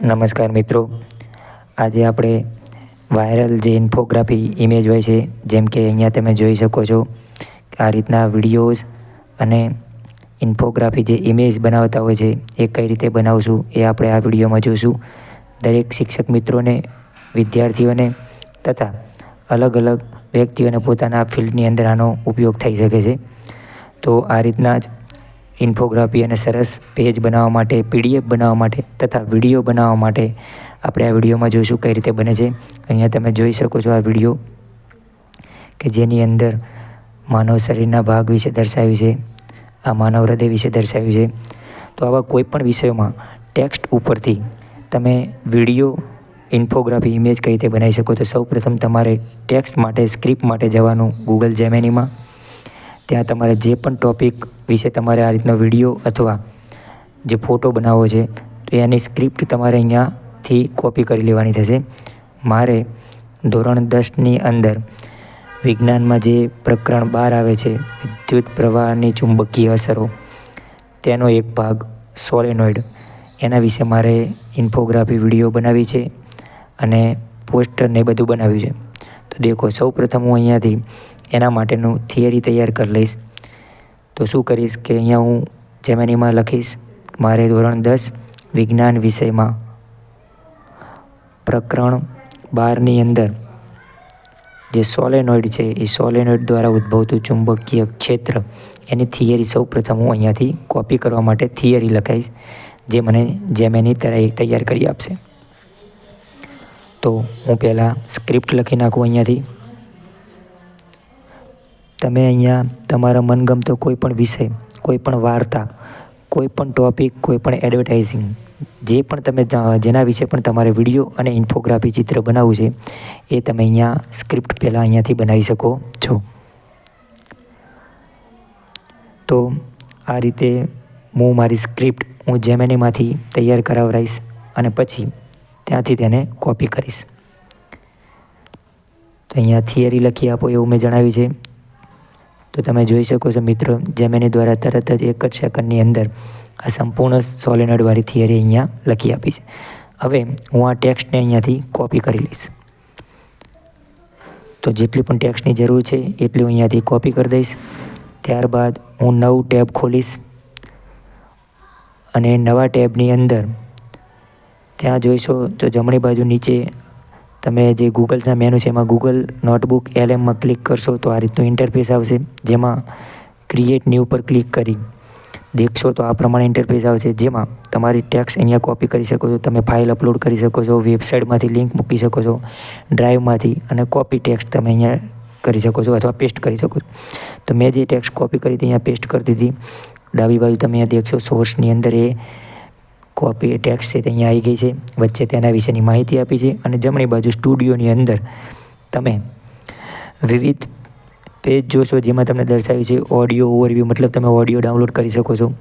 નમસ્કાર મિત્રો. આજે આપણે વાયરલ જે ઇન્ફોગ્રાફી ઇમેજ હોય છે, જેમ કે અહીંયા તમે જોઈ શકો છો કે આ રીતના વિડીયોઝ અને ઇન્ફોગ્રાફી જે ઇમેજ બનાવતા હોય છે, એ કઈ રીતે બનાવશું, એ આપણે આ વિડીયોમાં જોઈશું દરેક શિક્ષક મિત્રોને, વિદ્યાર્થીઓને તથા અલગ અલગ વ્યક્તિઓને પોતાના ફિલ્ડની અંદર આનો ઉપયોગ થઈ શકે છે. તો આ રીતના જ ઇન્ફોગ્રાફી અને સરસ પેજ બનાવવા માટે, પીડીએફ બનાવવા માટે તથા વીડિયો બનાવવા માટે આપણે આ વિડીયોમાં જોઈશું કઈ રીતે બને છે. અહીંયા તમે જોઈ શકો છો આ વીડિયો કે જેની અંદર માનવ શરીરના ભાગ વિશે દર્શાવ્યું છે, આ માનવ હૃદય વિશે દર્શાવ્યું છે. તો આવા કોઈપણ વિષયોમાં ટેક્સ્ટ ઉપરથી તમે વીડિયો, ઇન્ફોગ્રાફી, ઇમેજ કઈ રીતે બનાવી શકો, તો સૌપ્રથમ તમારે ટેક્સ્ટ માટે, સ્ક્રિપ્ટ માટે જવાનું ગૂગલ જેમેનીમાં ત્યાં તમારે જે પણ ટોપિક વિશે તમારે આ રીતનો વીડિયો અથવા જે ફોટો બનાવવો છે, તો એની સ્ક્રિપ્ટ તમારે અહીંયાથી કોપી કરી લેવાની થશે. મારે ધોરણ દસની અંદર વિજ્ઞાનમાં જે પ્રકરણ બહાર આવે છે, વિદ્યુત પ્રવાહની ચુંબકીય અસરો, તેનો એક ભાગ સોલેનોઇડ એના વિશે મારે ઇન્ફોગ્રાફી વીડિયો બનાવી છે અને પોસ્ટર ને બધું બનાવ્યું છે. તો દેખો સૌ પ્રથમ હું અહીંયાથી એના માટેનું થિયરી તૈયાર કરી લઈશ. તો શું કરીશ કે અહીંયા હું જેમેનીમાં લખીશ, મારે ધોરણ દસ, વિજ્ઞાન વિષયમાં. પ્રકરણ બારની અંદર જે સોલેનોઇડ છે, એ સોલેનોઇડ દ્વારા ઉદ્ભવતું ચુંબકીય ક્ષેત્ર, એની થિયરી સૌ પ્રથમ હું અહીંયાથી કોપી કરવા માટે થિયરી લખાઈશ, જે મને જેમેની તૈયાર કરી આપશે. તો હું પહેલાં સ્ક્રિપ્ટ લખી નાખું અહીંયાથી. તમે અહીંયા તમારા મનગમતો કોઈ પણ વિષય, કોઈ પણ વાર્તા, કોઈ પણ ટોપિક કોઈ પણ એડવર્ટાઇઝિંગ જે પણ તમે જેના વિશે પણ તમારે વીડિયો અને ઇન્ફોગ્રાફી ચિત્ર બનાવવું છે, એ તમે અહીંયા સ્ક્રિપ્ટ પહેલાં અહીંયાથી બનાવી શકો છો. તો આ રીતે હું મારી સ્ક્રિપ્ટ હું જેમેનીમાંથી તૈયાર કરાવરાઈશ અને પછી ત્યાંથી તેને કોપી કરીશ. તો અહીંયા થિયરી લખી આપો એવું મેં જણાવ્યું છે. તો તમે જોઈ શકો છો મિત્રો, જેમેની દ્વારા તરત જ એક જ સેકન્ડની અંદર આ સંપૂર્ણ સોલેનોડવાળી થિયરી અહીંયા લખી આપી છે. હવે હું આ ટેક્સ્ટને અહીંયાથી કોપી કરી લઈશ. તો જેટલી પણ ટેક્સ્ટની જરૂર છે, એટલી હું અહીંયાથી કોપી કરી દઈશ. ત્યારબાદ હું નવું ટેબ ખોલીશ અને નવા ટેબની અંદર ત્યાં જોઈશો તો જમણી બાજુ નીચે તમે જે ગૂગલના મેનુ છે, એમાં ગૂગલ નોટબુક એલએમમાં ક્લિક કરશો તો આ રીતનું ઇન્ટરફેસ આવશે, જેમાં ક્રિએટ ન્યૂ પર ક્લિક કરી દેખશો તો આ પ્રમાણે ઇન્ટરફેસ આવશે. જેમાં તમારી ટેક્સ અહીંયા કોપી કરી શકો છો, તમે ફાઇલ અપલોડ કરી શકો છો વેબસાઇટમાંથી લિંક મૂકી શકો છો ડ્રાઈવમાંથી અને કોપી ટેક્સ તમે અહીંયા કરી શકો છો અથવા પેસ્ટ કરી શકો છો. તો મેં જે ટેક્સ કોપી કરી હતી, અહીંયા પેસ્ટ કરી દીધી. ડાબી બાજુ તમે અહીંયા દેખશો સોર્સની અંદર એ કોપી ટેક્સ છે તે અહીંયા આવી ગઈ છે. વચ્ચે તેના વિશેની માહિતી આપી છે અને જમણી બાજુ સ્ટુડિયોની અંદર તમે વિવિધ પેજ જોશો જેમાં તમને દર્શાવ્યું છે ઓડિયો ઓવરવ્યૂ મતલબ તમે ઓડિયો ડાઉનલોડ કરી શકો છો.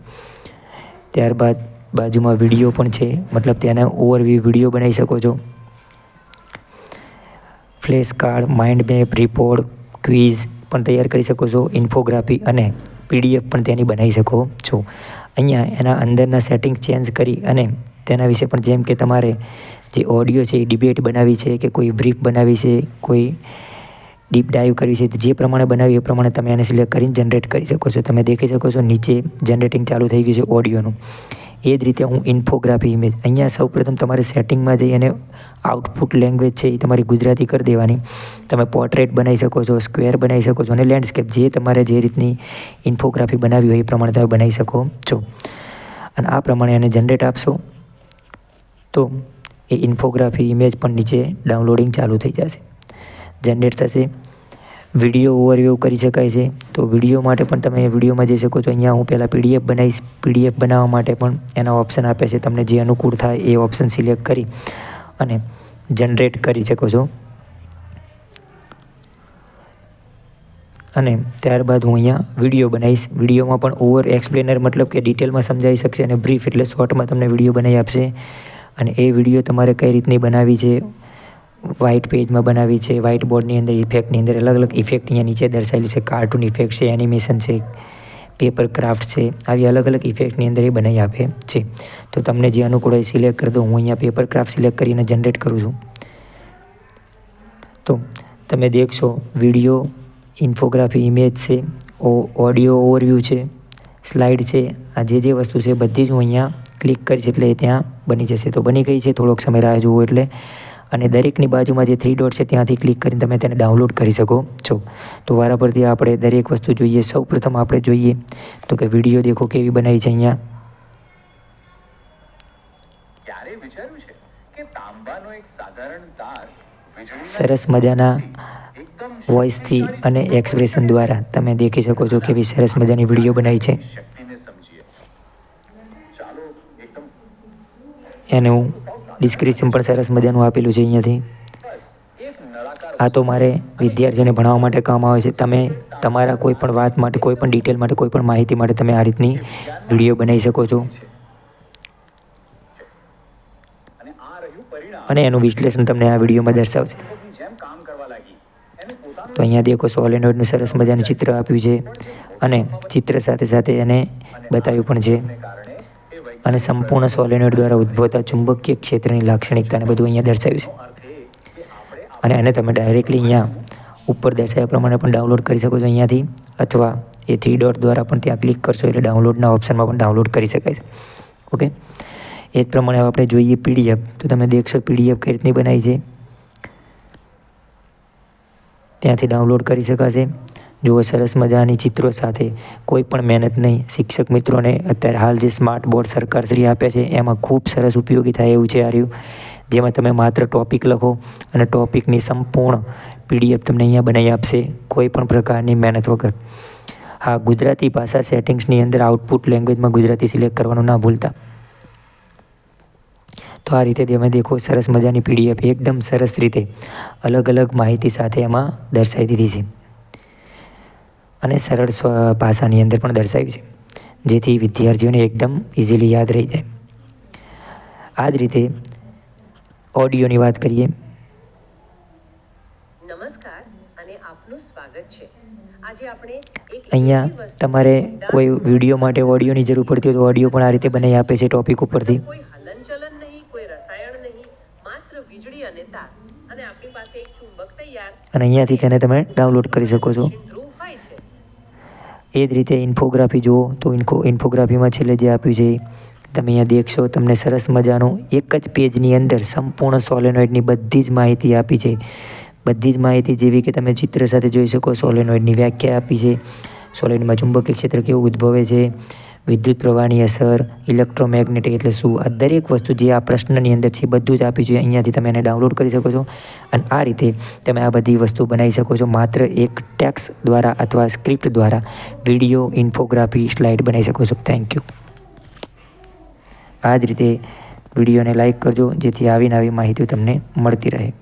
ત્યારબાદ બાજુમાં વીડિયો પણ છે, મતલબ તેના ઓવરવ્યૂ વીડિયો બનાવી શકો છો. Flash card mind map report quiz પણ તૈયાર કરી શકો છો ઇન્ફોગ્રાફી અને પીડીએફ પણ તેની બનાવી શકો છો. અહીંયા એના અંદરના સેટિંગ ચેન્જ કરી અને તેના વિશે પણ જેમ કે તમારે જે ઓડિયો છે એ ડિબેટ બનાવી છે કે કોઈ બ્રીફ બનાવી છે, કોઈ ડીપ ડાઈવ કરવી છે જે પ્રમાણે બનાવ્યું એ પ્રમાણે તમે એને સિલેક્ટ કરીને જનરેટ કરી શકો છો. તમે દેખી શકો છો નીચે જનરેટિંગ ચાલુ થઈ ગયું છે ઓડિયોનું એ જ રીતે હું ઇન્ફોગ્રાફી ઇમેજ અહીંયા સૌપ્રથમ તમારે સેટિંગમાં જઈ અને આઉટપુટ લેંગ્વેજ છે એ તમારી ગુજરાતી કરી દેવાની. તમે પોર્ટ્રેટ બનાવી શકો છો સ્ક્વેર બનાવી શકો છો અને લેન્ડસ્કેપ જે તમારે જે રીતની ઇન્ફોગ્રાફી બનાવી હોય એ પ્રમાણે તમે બનાવી શકો છો. અને આ પ્રમાણે એને જનરેટ આપશો. તો એ ઇન્ફોગ્રાફી ઇમેજ પણ નીચે ડાઉનલોડિંગ ચાલુ થઈ જશે. જનરેટ થશે. વીડિયો ઓવરવ્યૂ કરી શકાય છે. તો વીડિયો માટે પણ તમે વિડીયોમાં જઈ શકો છો, અહીંયા હું પહેલાં પીડીએફ બનાવીશ. પીડીએફ બનાવવા માટે પણ એના ઓપ્શન આપે છે. તમને જે અનુકૂળ થાય એ ઓપ્શન સિલેક્ટ કરી અને જનરેટ કરી શકો છો. અને ત્યારબાદ હું અહીંયા વીડિયો બનાવીશ. વિડીયોમાં પણ ઓવર એક્સપ્લેનર મતલબ કે ડિટેલમાં સમજાવી શકશે અને બ્રીફ એટલે શોર્ટમાં તમને વીડિયો બનાવી આપશે. અને એ વીડિયો તમારે કઈ રીતની બનાવી છે વ્હાઇટ પેજમાં બનાવી છે. વ્હાઇટ બોર્ડની અંદર ઇફેક્ટની અંદર અલગ અલગ ઇફેક્ટ અહીંયા નીચે દર્શાવેલી છે. કાર્ટૂન ઇફેક્ટ છે એનિમેશન છે પેપર ક્રાફ્ટ છે. આવી અલગ અલગ ઇફેક્ટની અંદર એ બનાવી આપે છે. તો તમને જે અનુકૂળ હોય સિલેક્ટ કરી દો. હું અહીંયા પેપર ક્રાફ્ટ સિલેક્ટ કરીને જનરેટ કરું છું. તો તમે દેખશો વીડિયો ઇન્ફોગ્રાફી ઇમેજ છે, ઓ ઓડિયો ઓવરવ્યૂ છે સ્લાઇડ છે. આ જે જે વસ્તુ છે બધી જ હું અહીંયા ક્લિક કરીશ એટલે ત્યાં બની જશે. તો બની ગઈ છે. થોડોક સમય રાહ જુઓ એટલે અને દરેકની બાજુમાં જે થ્રી ડોટ છે ત્યાંથી ક્લિક કરીને તમે તેને ડાઉનલોડ કરી શકો છો. તો વારા પરથી આપણે દરેક વસ્તુ જોઈએ. સૌ પ્રથમ આપણે જોઈએ તો કે વીડિયો દેખો કેવી બનાવી છે અહીંયા. સરસ મજાના વોઇસથી અને એક્સપ્રેશન દ્વારા તમે દેખી શકો છો કેવી સરસ મજાની વીડિયો બનાવી છે. એનું ડિસ્ક્રિપ્શન પણ સરસ મજાનું આપેલું છે અહીંયાથી. આ તો મારે વિદ્યાર્થીઓને ભણાવવા માટે કામ આવે છે. તમે તમારા કોઈ પણ વાત માટે, કોઈ પણ ડિટેલ માટે, કોઈ પણ માહિતી માટે તમે આ રીતની વીડિયો બનાવી શકો છો. અને એનું વિશ્લેષણ તમને આ વિડીયોમાં દર્શાવશે. તો અહીંયા દેખો સોલેનોઇડનું સરસ મજાનું ચિત્ર આપ્યું છે. અને ચિત્ર સાથે સાથે એને બતાવ્યું પણ છે. અને સંપૂર્ણ સોલેનોઇડ દ્વારા ઉદ્ભવતા ચુંબકીય ક્ષેત્રની લાક્ષણિકતાને બધું અહીંયા દર્શાવ્યું છે. અને એને તમે ડાયરેક્ટલી અહીંયા ઉપર દર્શાવ્યા પ્રમાણે પણ ડાઉનલોડ કરી શકો છો અહીંયાથી, અથવા એ થ્રી ડોટ દ્વારા પણ ત્યાં ક્લિક કરશો એટલે ડાઉનલોડના ઓપ્શનમાં પણ ડાઉનલોડ કરી શકાય છે. ઓકે એ જ પ્રમાણે આપણે જોઈએ પીડીએફ તો તમે દેખશો પીડીએફ કઈ રીતની બનાવી છે. ત્યાંથી ડાઉનલોડ કરી શકાશે. જુઓ, સરસ મજાની ચિત્રો સાથે. કોઈ પણ મહેનત નહીં. શિક્ષક મિત્રોને અત્યારે હાલ જે સ્માર્ટ બોર્ડ સરકારશ્રી આપે છે, એમાં ખૂબ સરસ ઉપયોગી થાય એવું છે આ રહ્યું જેમાં તમે માત્ર ટોપિક લખો અને ટોપિકની સંપૂર્ણ પીડીએફ તમને અહીંયા બનાવી આપશે, કોઈ પણ પ્રકારની મહેનત વગર. હા, ગુજરાતી ભાષા સેટિંગ્સની અંદર આઉટપુટ લેંગ્વેજમાં ગુજરાતી સિલેક્ટ કરવાનું ના ભૂલતા. તો આ રીતે તમે દેખો, સરસ મજાની પીડીએફ એકદમ સરસ રીતે અલગ અલગ માહિતી સાથે એમાં દર્શાવી દીધી છે. અને સરળ ભાષાની અંદર પણ દર્શાવ્યું છે જેથી વિદ્યાર્થીઓને એકદમ ઇઝીલી યાદ રહી જાય. આ જ રીતે ઓડિયોની વાત કરીએ. અહીંયા તમારે કોઈ વીડિયો માટે ઓડિયોની જરૂર પડતી હોય તો ઓડિયો પણ આ રીતે બનાવી આપે છે ટોપિક ઉપરથી. અને અહીંયાથી તેને તમે ડાઉનલોડ કરી શકો છે. એ જ રીતે ઇન્ફોગ્રાફી જુઓ તો ઇન્ફો ઇન્ફોગ્રાફીમાં છેલ્લે જે આપ્યું છે, તમે અહીંયા દેખશો, તમને સરસ મજાનું એક જ પેજની અંદર સંપૂર્ણ સોલેનોઇડની બધી જ માહિતી આપી છે. બધી જ માહિતી જેવી કે તમે ચિત્ર સાથે જોઈ શકો સોલેનોઇડની વ્યાખ્યા આપી છે. સોલેનોઇડમાં ચુંબકીય ક્ષેત્ર કેવું ઉદ્ભવે છે વિદ્યુત પ્રવાહની અસર, ઇલેક્ટ્રોમેગ્નેટિક, એટલે શું? આ દરેક વસ્તુ જે આ પ્રશ્નની અંદર છે બધું જ આપી જોઈએ અહીંયાથી તમે એને ડાઉનલોડ કરી શકો છો. અને આ રીતે તમે આ બધી વસ્તુ બનાવી શકો છો. માત્ર એક ટેક્સ દ્વારા અથવા સ્ક્રિપ્ટ દ્વારા વીડિયો, ઇન્ફોગ્રાફી, સ્લાઇડ બનાવી શકો છો. થેન્ક યુ આ જ રીતે વિડીયોને લાઇક કરજો. જેથી આવીને આવી માહિતી તમને મળતી રહે.